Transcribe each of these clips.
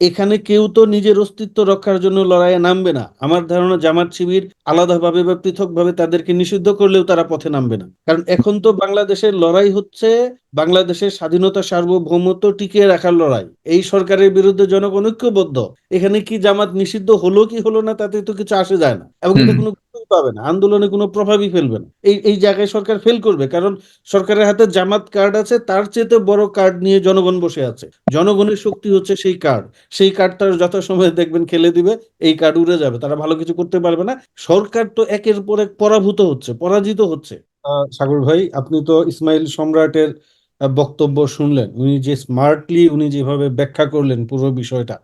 এখানে কেউ তো নিজের অস্তিত্ব রক্ষার জন্য লড়াইয়ে নামবে না। আমার ধারণা জামাত শিবির আলাদাভাবে বা পৃথকভাবে তাদেরকে নিষিদ্ধ করলেও তারা পথে নামবে না। কারণ এখন তো বাংলাদেশের লড়াই হচ্ছে বাংলাদেশের স্বাধীনতা সার্বভৌমত্ব টিকিয়ে রাখার লড়াই। এই সরকারের বিরুদ্ধে জনগণ ঐক্যবদ্ধ। এখানে কি জামাত নিষিদ্ধ হলো কি হলো না তাতে তো কিছু আসে যায় না। এবং এটা কোনো পাবে না। আন্দোলনে কোনো প্রভাবই ফেলবে না। এই এই জায়গায় সরকার ফেল করবে। কারণ সরকারের হাতে জামাত কার্ড আছে তার চেয়ে বড় কার্ড নিয়ে জনগণ বসে আছে। জনগণের শক্তি হচ্ছে সেই কার্ড সেই কার্ডটার যথাসময়ে দেখবেন খেলে দিবে। এই কার্ড উড়ে যাবে। তারা ভালো কিছু করতে পারবে না। সরকার তো একের পর এক পরাভূত হচ্ছে পরাজিত হচ্ছে। আহ, সাগর ভাই আপনি তো ইসমাইল সম্রাটের বক্তব্য শুনলেন, উনি যে স্মার্টলি উনি যেভাবে ব্যাখ্যা করলেন পুরো বিষয়টা,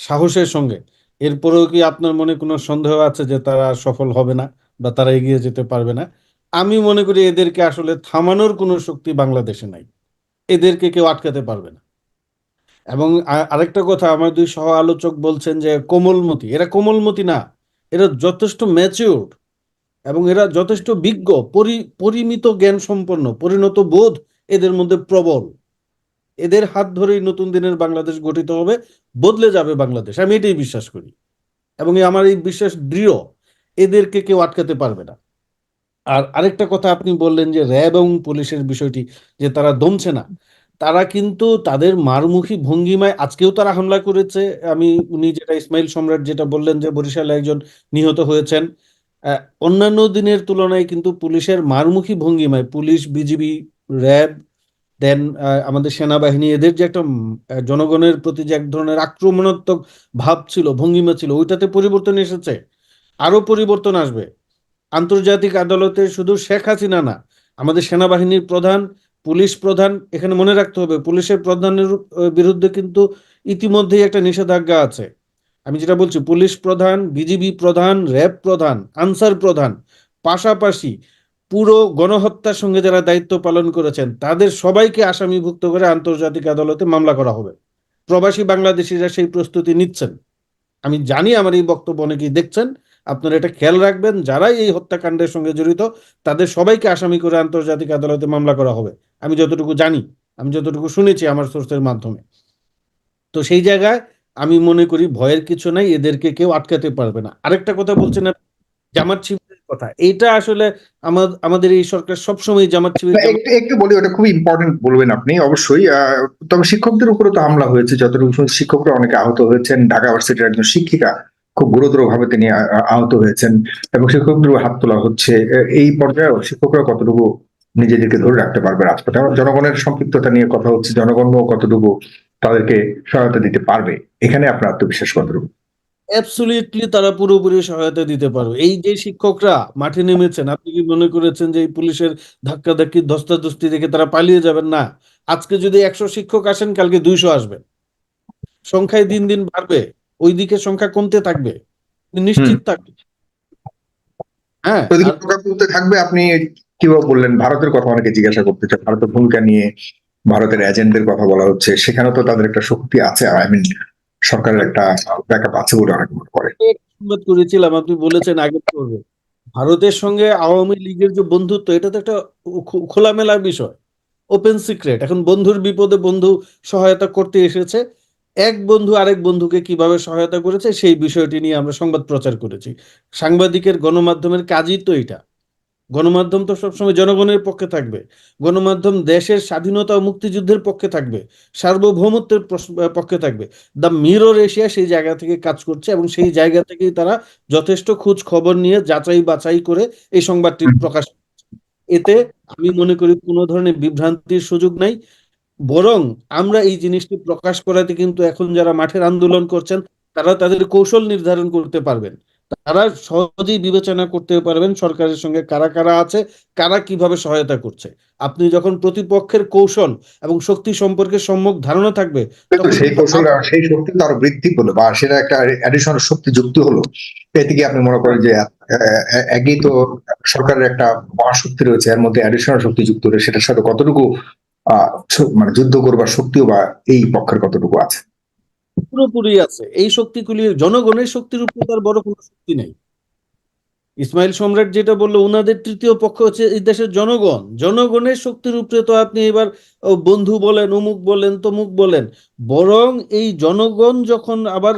সাহসের সঙ্গে, এরপরেও কি আপনার মনে কোনো সন্দেহ আছে যে তারা সফল হবে না বা তারা এগিয়ে যেতে পারবে না? আমি মনে করি এদেরকে আসলে থামানোর কোনো শক্তি বাংলাদেশে নাই, এদেরকে কেউ আটকাতে পারবে না। এবং আরেকটা কথা, আমার দুই সহ আলোচক বলছেন যে কোমলমতি, এরা কোমলমতি না, এরা যথেষ্ট ম্যাচিওর এবং এরা যথেষ্ট বিজ্ঞ, পরি, পরিমিত জ্ঞান সম্পন্ন পরিণত বোধ এদের মধ্যে প্রবল। এদের হাত ধরেই নতুন দিনের বাংলাদেশ গঠিত হবে, বদলে যাবে বাংলাদেশ। আমি এটাই বিশ্বাস করি। এবং আমার এই বিশ্বাস দৃঢ়, এদেরকে কেউ আটকাতে পারবে না। আর আরেকটা কথা আপনি বললেন যে র্যাব এবং পুলিশের বিষয়টি যে তারা দমছে না, তারা কিন্তু তাদের মারমুখী ভঙ্গিমায় আজকেও তারা হামলা করেছে। আমি, উনি যেটা ইসমাইল সম্রাট যেটা বললেন যে বরিশালে একজন নিহত হয়েছেন অন্যান্য দিনের তুলনায় কিন্তু পুলিশের মারমুখী ভঙ্গিমায় পুলিশ, বিজিবি র্যাব, দেন আমাদের সেনাবাহিনী, এদের যে একটা জনগণের প্রতি যে এক ধরনের আক্রমণাত্মক ভাব ছিল, ভঙ্গিমা ছিল, ওইটাতে পরিবর্তন এসেছে। আরও পরিবর্তন আসবে। আন্তর্জাতিক আদালতে শুধু শেখ হাসিনা না, আমাদের সেনাবাহিনীর প্রধান, পুলিশ প্রধান, এখানে মনে রাখতে হবে, পুলিশের প্রধানের বিরুদ্ধে কিন্তু ইতিমধ্যেই একটা নিষেধাজ্ঞা আছে। আমি যেটা বলছি, পুলিশ প্রধান, বিজিবি প্রধান, র্যাব প্রধান, আনসার প্রধান, পাশাপাশি পুরো গণহত্যার সঙ্গে যারা দায়িত্ব পালন করেছেন, তাদের সবাইকে আসামিভুক্ত করে আন্তর্জাতিক আদালতে মামলা করা হবে। প্রবাসী বাংলাদেশিরা সেই প্রস্তুতি নিচ্ছেন। আমি জানি আমার এই বক্তব্য অনেকেই দেখছেন। আপনারা এটা খেয়াল রাখবেন, যারাই এই হত্যাকাণ্ডের সঙ্গে জড়িত, তাদের সবাইকে আসামি করে আন্তর্জাতিক আদালতে মামলা করা হবে। আমি যতটুকু জানি, আমি যতটুকু শুনেছি আমার সোর্সের মাধ্যমে। তো সেই জায়গায় আমি মনে করি ভয়ের কিছু নাই, এদেরকে কেউ আটকাতে পারবে না। আরেকটা কথা বলছেন জামাত শিবিরের কথা। এটা আসলে আমা- আমাদের এই সরকার সবসময় জামাত একটু বলি, ওটা খুবই ইম্পর্টেন্ট বলবেন আপনি, অবশ্যই। তবে শিক্ষকদের উপরে তো হামলা হয়েছে। যতটুকু শিক্ষকরা অনেকে আহত হয়েছেন। ঢাকা ভার্সিটির একজন শিক্ষিকা খুব গুরুতর ভাবে তিনি আহত হয়েছেন এবং শিক্ষকদের হাত তোলা হচ্ছে। এই পর্যায়েও শিক্ষকরা কতটুকু নিজেদেরকে ধরে রাখতে পারবে রাজপথে? জনগণের সম্পৃক্ততা নিয়ে কথা হচ্ছে, জনগণও কতটুকু তাদেরকে সহায়তা দিতে পারবে? এখানে আপনার আত্মবিশ্বাস কতটুকু? অ্যাবসলিউটলি তারা পুরোপুরি সহায়তা দিতে পারবে। এই যে শিক্ষকরা মাঠে নেমেছেন আপনি কি মনে করেছেন যে এই পুলিশের ধাক্কাধাক্কি ধস্তাধস্তি দেখে তারা পালিয়ে যাবেন? না। আজকে যদি একশো শিক্ষক আসেন কালকে দুইশো আসবেন সংখ্যায় দিন দিন বাড়বে। ওই দিকে সংখ্যা কমতে থাকবে। নিশ্চিত থাকবে হ্যাঁ আর- থাকবে। আপনি কীভাবে বললেন ভারতের কথা অনেকে জিজ্ঞাসা করতে চান ভারতের ভূমিকা নিয়ে ভারতের এজেন্টদের কথা বলা হচ্ছে। সেখানে তো তাদের একটা শক্তি আছে আই মিন সরকারের একটা ব্যাকআপ আছে বলে অনেক মনে করে। সংবাদ করেছিলাম, আপনি বলেছেন আগে করবে। ভারতের সঙ্গে আওয়ামী লীগের যে বন্ধুত্ব, এটা তো একটা খো- খোলামেলা বিষয়। ওপেন সিক্রেট এখন বন্ধুর বিপদে বন্ধু সহায়তা করতে এসেছে। এক বন্ধু আরেক বন্ধুকে কীভাবে সহায়তা করেছে, সেই বিষয়টি নিয়ে আমরা সংবাদ প্রচার করেছি। সাংবাদিকের গণমাধ্যমের কাজই তো এটা। গণমাধ্যম তো সবসময় জনগণের পক্ষে থাকবে। গণমাধ্যম দেশের স্বাধীনতা ও মুক্তিযুদ্ধের পক্ষে থাকবে। সার্বভৌমত্বের পক্ষে থাকবে। দ্য মিরর এশিয়া সেই জায়গা থেকে কাজ করছে এবং সেই জায়গা থেকেই তারা যথেষ্ট খোঁজ খবর নিয়ে যাচাই বাছাই করে এই সংবাদটি প্রকাশ করছে। এতে আমি মনে করি কোনো ধরনের বিভ্রান্তির সুযোগ নাই। বরং আমরা এই জিনিসটি প্রকাশ করাতে কিন্তু এখন যারা মাঠের আন্দোলন করছেন তারা তাদের কৌশল নির্ধারণ করতে পারবেন। তারা সহজেই বিবেচনা করতে পারবেন সরকারের সঙ্গে কারা কারা আছে কারা কীভাবে সহায়তা করছে। আপনি যখন প্রতিপক্ষের কৌশল এবং শক্তি সম্পর্কে সম্যক ধারণা থাকবে সেই কৌশল সেই শক্তি তো আরও বৃদ্ধি পেল বা সেটা একটা অ্যাডিশনাল শক্তি যুক্ত হলো। এতে কি আপনি মনে করেন যে একই তো সরকারের একটা মহাশক্তি রয়েছে এর মধ্যে অ্যাডিশনাল শক্তি যুক্ত হলে সেটার সাথে কতটুকু আহ মানে যুদ্ধ করবার শক্তিও বা এই পক্ষের কতটুকু আছে? পুরোপুরি আছে। এই শক্তিগুলি জনগণের শক্তির উপর তার বড় কোনো শক্তি নেই। ইসমাইল সম্রাট যেটা বলল, উনাদের তৃতীয় পক্ষ হচ্ছে এই দেশের জনগণ। জনগণের শক্তির উপরে তো আপনি এবার বন্ধু বলেন, অমুক বলেন, তমুক বলেন, বরং এই জনগণ যখন আবার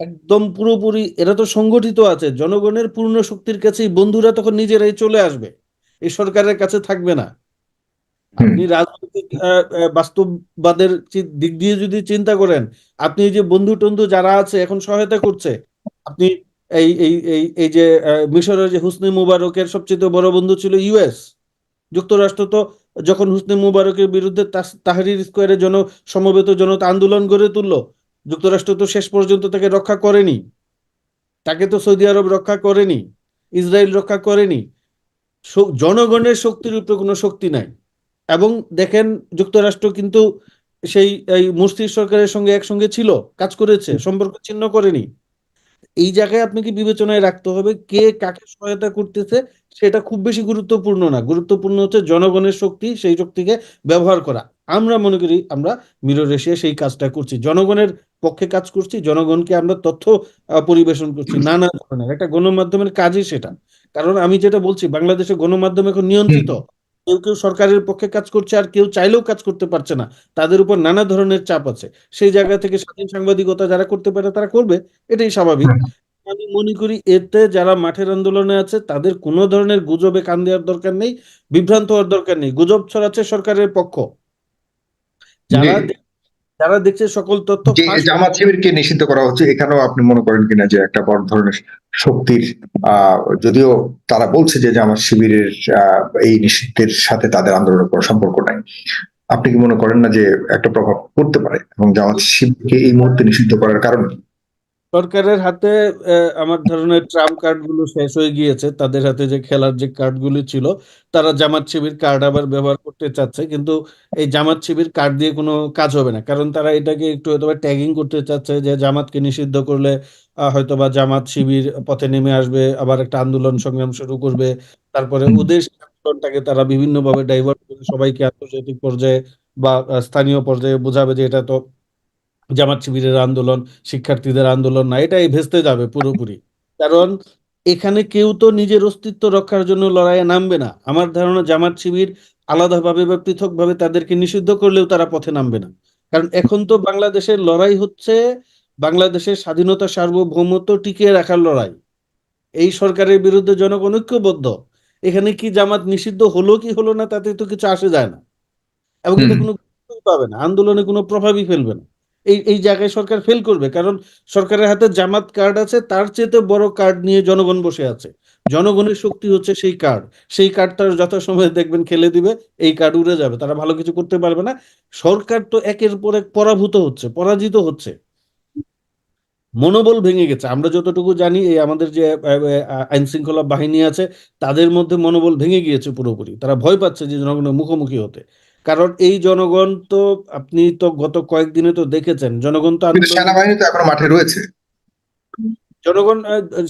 একদম পুরোপুরি, এরা তো সংগঠিত আছে, জনগণের পূর্ণ শক্তির কাছেই বন্ধুরা তখন নিজেরাই চলে আসবে। এই সরকারের কাছে থাকবে না। আপনি রাজনৈতিক বাস্তববাদের দিক দিয়ে যদি চিন্তা করেন, আপনি এই যে বন্ধু টন্ধু যারা আছে, এখন সহায়তা করছে, আপনি এই এই এই এই যে মিশরের যে হুসনি মুবারকের সবচেয়ে বড় বন্ধু ছিল ইউএস যুক্তরাষ্ট্র তো যখন হুসনি মুবারকের বিরুদ্ধে তাহরির স্কোয়ারে জন, সমবেত জনতা আন্দোলন গড়ে তুললো, যুক্তরাষ্ট্র তো শেষ পর্যন্ত তাকে রক্ষা করেনি। তাকে তো সৌদি আরব রক্ষা করেনি, ইসরায়েল রক্ষা করেনি। জনগণের শক্তির উপরে কোনো শক্তি নাই। এবং দেখেন যুক্তরাষ্ট্র কিন্তু সেই এই মুরসির সরকারের সঙ্গে একসঙ্গে ছিল কাজ করেছে সম্পর্ক ছিন্ন করেনি। এই জায়গায় আপনাকে বিবেচনায় রাখতে হবে কে কাকে সহায়তা করতেছে সেটা খুব বেশি গুরুত্বপূর্ণ না। গুরুত্বপূর্ণ হচ্ছে জনগণের শক্তি সেই শক্তিকে ব্যবহার করা। আমরা মনে করি আমরা মিরর এশিয়া সেই কাজটা করছি। জনগণের পক্ষে কাজ করছি জনগণকে আমরা তথ্য পরিবেশন করছি নানা ধরনের। একটা গণমাধ্যমের কাজই সেটা। কারণ আমি যেটা বলছি বাংলাদেশে গণমাধ্যম এখন নিয়ন্ত্রিত। কেউ কেউ সরকারের পক্ষে কাজ করছে আর কেউ চাইলেও কাজ করতে পারছে না। তাদের উপর নানা ধরনের চাপ আছে। সেই জায়গা থেকে স্বাধীন সাংবাদিকতা যারা করতে পারে তারা করবে, এটাই স্বাভাবিক। আমি মনে করি এতে যারা মাঠের আন্দোলনে আছে, তাদের কোনো ধরনের গুজবে কান দেওয়ার দরকার নেই, বিভ্রান্ত হওয়ার দরকার নেই। গুজব ছড়াচ্ছে সরকারের পক্ষ। যারা যারা দেখছে সকল তথ্য জামাত শিবিরকে নিষিদ্ধ করা হচ্ছে এখানেও আপনি মনে করেন কিনা যে একটা বড় ধরনের শক্তির আহ যদিও তারা বলছে যে জামাত শিবিরের আহ, এই নিষিদ্ধের সাথে তাদের আন্দোলনের কোনো সম্পর্ক নাই আপনি কি মনে করেন না যে একটা প্রভাব পড়তে পারে এবং জামাত শিবিরকে এই মুহূর্তে নিষিদ্ধ করার কারণ কি? সরকারের হাতে আমার ধরনের ট্রাম্প কার্ডগুলো শেষ হয়ে গিয়েছে। তাদের হাতে যে খেলার যে কার্ড গুলি ছিল তারা জামাত শিবির কার্ড আবার ব্যবহার করতে চাচ্ছে। কিন্তু এই জামাত শিবির কার্ড দিয়ে কোনো কাজ হবে না। কারণ তারা এটাকে একটু হয়তোবা ট্যাগিং করতে চাচ্ছে যে জামাতকে নিষিদ্ধ করলে আহ, হয়তোবা জামাত শিবির পথে নেমে আসবে আবার একটা আন্দোলন সংগ্রাম শুরু করবে। তারপরে। ওদের আন্দোলনটাকে তারা বিভিন্নভাবে ডাইভার্ট করে সবাইকে আন্তর্জাতিক পর্যায়ে বা স্থানীয় পর্যায়ে বোঝাবে যে এটা তো জামাত শিবিরের আন্দোলন শিক্ষার্থীদের আন্দোলন না এটাই ভেস্তে যাবে পুরোপুরি। কারণ এখানে কেউ তো নিজের অস্তিত্ব রক্ষার জন্য লড়াইয়ে নামবে না। আমার ধারণা জামাত শিবির আলাদাভাবে বা পৃথকভাবে তাদেরকে নিষিদ্ধ করলেও তারা পথে নামবে না। কারণ এখন তো বাংলাদেশের লড়াই হচ্ছে বাংলাদেশের স্বাধীনতা সার্বভৌমত্ব টিকিয়ে রাখার লড়াই। এই সরকারের বিরুদ্ধে জনগণ ঐক্যবদ্ধ। এখানে কি জামাত নিষিদ্ধ হলো কি হলো না তাতে তো কিছু আসে যায় না। এবং কোনো পাবে না। আন্দোলনে কোনো প্রভাবই ফেলবে না। এই এই জায়গায় সরকার ফেল করবে। কারণ সরকারের হাতে জামাত কার্ড আছে, তার চেয়ে বড় কার্ড নিয়ে জনগণ বসে আছে। জনগণের শক্তি হচ্ছে সেই কার্ড সেই কার্ড তার যথাসময়ে দেখবেন খেলে দিবে, এই কার্ড উড়ে যাবে। তারা ভালো কিছু করতে পারবে না। সরকার তো একের পর এক পরাভূত হচ্ছে, পরাজিত হচ্ছে। মনোবল ভেঙে গেছে। আমরা যতটুকু জানি, এই আমাদের যে আইন শৃঙ্খলা বাহিনী আছে, তাদের মধ্যে মনোবল ভেঙে গিয়েছে পুরোপুরি। তারা ভয় পাচ্ছে যে জনগণের মুখোমুখি হতে। কারণ এই জনগণ তো আপনি তো গত কয়েকদিনে তো দেখেছেন জনগণ তো সেনাবাহিনী তো এখনও মাঠে রয়েছে। জনগণ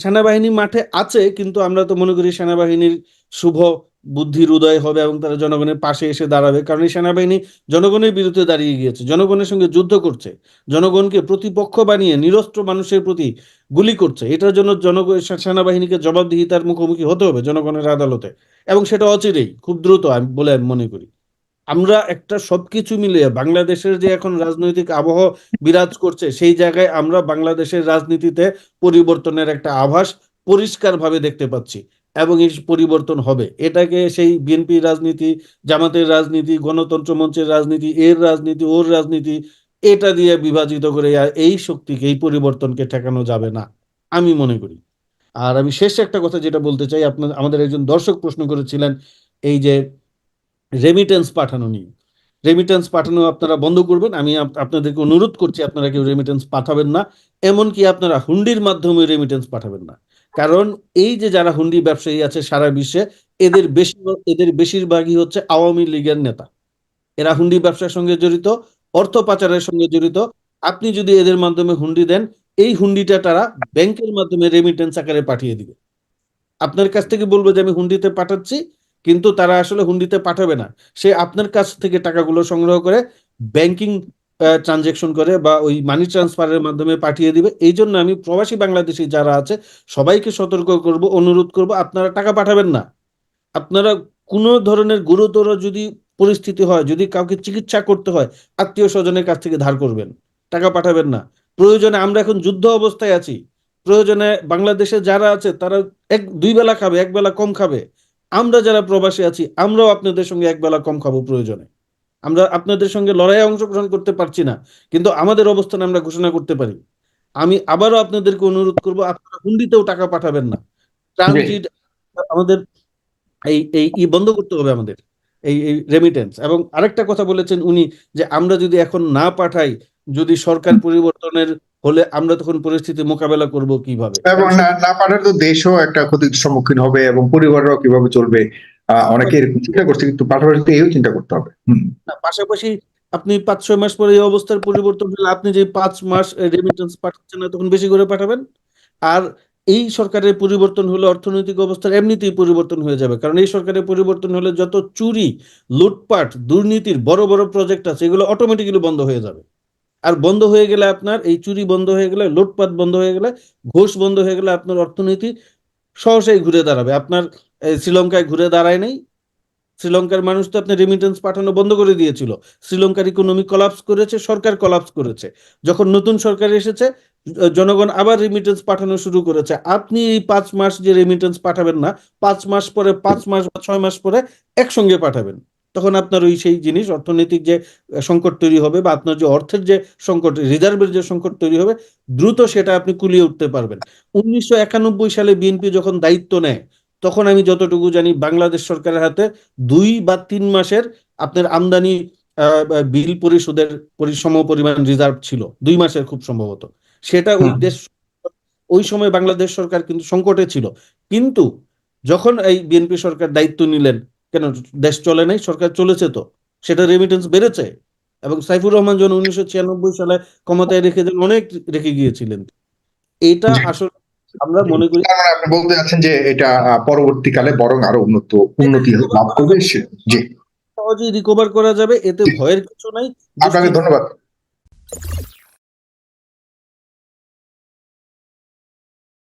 সেনাবাহিনী মাঠে আছে কিন্তু আমরা তো মনে করি সেনাবাহিনীর শুভ বুদ্ধির উদয় হবে এবং তারা জনগণের পাশে এসে দাঁড়াবে। কারণ এই সেনাবাহিনী জনগণের বিরুদ্ধে দাঁড়িয়ে গিয়েছে জনগণের সঙ্গে যুদ্ধ করছে জনগণকে প্রতিপক্ষ বানিয়ে নিরস্ত্র মানুষের প্রতি গুলি করছে। এটার জন্য জনগণ সেনাবাহিনীকে জবাবদিহিতার মুখোমুখি হতে হবে জনগণের আদালতে। এবং সেটা অচিরেই খুব দ্রুত আমি বলে আমি মনে করি। আমরা একটা সবকিছু মিলিয়ে বাংলাদেশের যে এখন রাজনৈতিক আবহ বিরাজ করছে, সেই জায়গায় আমরা বাংলাদেশের রাজনীতিতে পরিবর্তনের একটা আভাস পরিষ্কারভাবে দেখতে পাচ্ছি এবং এই পরিবর্তন হবে। এটাকে সেই বিএনপি রাজনীতি, জামাতের রাজনীতি, গণতন্ত্র মঞ্চের রাজনীতি, এর রাজনীতি, ওর রাজনীতি, এটা দিয়ে বিভাজিত করে এই শক্তিকে, এই পরিবর্তনকে ঠেকানো যাবে না, আমি মনে করি। আর আমি শেষ একটা কথা যেটা বলতে চাই, আপনার, আমাদের একজন দর্শক প্রশ্ন করেছিলেন, এই যে রেমিটেন্স পাঠানো নিয়ে। রেমিটেন্স পাঠানো আপনারা বন্ধ করবেন। আমি আপ- আপনাদেরকে অনুরোধ করছি, আপনারা কেউ রেমিটেন্স পাঠাবেন না, এমনকি আপনারা হুন্ডির মাধ্যমে রেমিটেন্স পাঠাবেন না। কারণ এই যে যারা হুন্ডি ব্যবসায়ী আছে সারা বিশ্বে, এদের বেশি এদের বেশিরভাগই হচ্ছে আওয়ামী লীগের নেতা। এরা হুন্ডি ব্যবসার সঙ্গে জড়িত, অর্থ পাচারের সঙ্গে জড়িত। আপনি যদি এদের মাধ্যমে হুন্ডি দেন, এই হুন্ডিটা তারা ব্যাংকের মাধ্যমে রেমিটেন্স আকারে পাঠিয়ে দিবে। আপনার কাছ থেকে বলব যে আমি হুন্ডিতে পাঠাচ্ছি কিন্তু তারা আসলে হুন্ডিতে পাঠাবে না। সে আপনার কাছ থেকে টাকাগুলো সংগ্রহ করে ব্যাংকিং ট্রানজেকশন করে বা ওই মানি ট্রান্সফারের মাধ্যমে পাঠিয়ে দিবে। এই জন্য আমি প্রবাসী বাংলাদেশি যারা আছে, সবাইকে সতর্ক করব, অনুরোধ করব, আপনারা টাকা পাঠাবেন না। আপনারা কোনো ধরনের গুরুতর যদি পরিস্থিতি হয়, যদি কাউকে চিকিৎসা করতে হয়, আত্মীয় স্বজনের কাছ থেকে ধার করবেন। টাকা পাঠাবেন না। প্রয়োজনে আমরা এখন যুদ্ধ অবস্থায় আছি। প্রয়োজনে বাংলাদেশে যারা আছে, তারা এক, দুই বেলা খাবে, এক বেলা কম খাবে। আমরা যারা প্রবাসী আছি, আমরাও আপনাদের সঙ্গে এক বেলা কম খাব প্রয়োজনে। আমরা আপনাদের সঙ্গে লড়াইয়ে অংশগ্রহণ করতে পারছি না, কিন্তু আমাদের অবস্থান আমরা ঘোষণা করতে পারি। আমি আবারও আপনাদেরকে অনুরোধ করব, আপনারা হুন্ডিতেও টাকা পাঠাবেন না। ট্রানজিট আমাদের এই এই, ই বন্ধ করতে হবে আমাদের, এই রেমিটেন্স এবং আরেকটা কথা বলেছেন উনি যে আমরা যদি এখন না পাঠাই যদি সরকার পরিবর্তনের হলে আমরা তখন পরিস্থিতি মোকাবেলা করব কীভাবে? এবং না না তো দেশও একটা ক্ষতির সম্মুখীন হবে এবং পরিবাররাও কীভাবে চলবে অনেকে এরকম চিন্তা করছে কিন্তু পাশাপাশি এও চিন্তা করতে হবে। না, পাশাপাশি আপনি পাঁচ ছয় মাস পরে এই অবস্থার পরিবর্তন হলে আপনি যে পাঁচ মাস রেমিটেন্স পাঠাচ্ছেন না তখন বেশি করে পাঠাবেন? আর এই সরকারের পরিবর্তন হলে অর্থনৈতিক অবস্থার এমনিতেই পরিবর্তন হয়ে যাবে কারণ এই সরকারের পরিবর্তন হলে যত চুরি লুটপাট দুর্নীতির বড় বড় প্রজেক্ট আছে এগুলো অটোমেটিক্যালি বন্ধ হয়ে যাবে। আর বন্ধ হয়ে গেলে আপনার এই চুরি বন্ধ হয়ে গেলে, লুটপাট বন্ধ হয়ে গেলে, ঘোষ বন্ধ হয়ে গেলে আপনার অর্থনীতি সহসাই ঘুরে দাঁড়াবে। আপনার শ্রীলঙ্কায় ঘুরে দাঁড়ায় নাই। শ্রীলঙ্কার মানুষ তো আপনি রেমিটেন্স পাঠানো বন্ধ করে দিয়েছিল। শ্রীলঙ্কার ইকোনমি কলাপস করেছে, সরকার কলাপস করেছে। যখন নতুন সরকার এসেছে জনগণ আবার রেমিটেন্স পাঠানো শুরু করেছে। আপনি এই পাঁচ মাস যে রেমিটেন্স পাঠাবেন না, পাঁচ মাস পরে, পাঁচ মাস বা ছয় মাস পরে একসঙ্গে পাঠাবেন। তখন আপনার ওই সেই জিনিস অর্থনৈতিক যে সংকট তৈরি হবে বা আপনার যে অর্থের যে সংকট রিজার্ভের যে সংকট তৈরি হবে দ্রুত সেটা আপনি কুলিয়ে উঠতে পারবেন। উনিশশো একানব্বই সালে বিএনপি যখন দায়িত্ব নেয় তখন আমি যতটুকু জানি বাংলাদেশ সরকারের হাতে দুই বা তিন মাসের আপনার আমদানি বিল পরিশোধের পরি- সম পরিমাণ রিজার্ভ ছিল দুই মাসের খুব সম্ভবত। সেটা ওই দেশ ওই সময় বাংলাদেশ সরকার কিন্তু সংকটে ছিল। কিন্তু যখন এই বিএনপি সরকার দায়িত্ব নিলেন কেন দেশ চলে নাই? সরকার চলেছে তো। সেটা রেমিটেন্স বেড়েছে। এবং সাইফুর রহমান যখন উনিশশো ছিয়ানব্বই সালে ক্ষমতায় রেখে দেন অনেক রেখে গিয়েছিলেন। এটা আসলে আমরা মনে করি মানে আপনি বলতে যাচ্ছেন যে এটা পরবর্তীকালে বরং আরও উন্নত উন্নতি লাভ করবে জি। সহজেই রিকভার করা যাবে এতে ভয়ের কিছু নাই। আপনাকে ধন্যবাদ।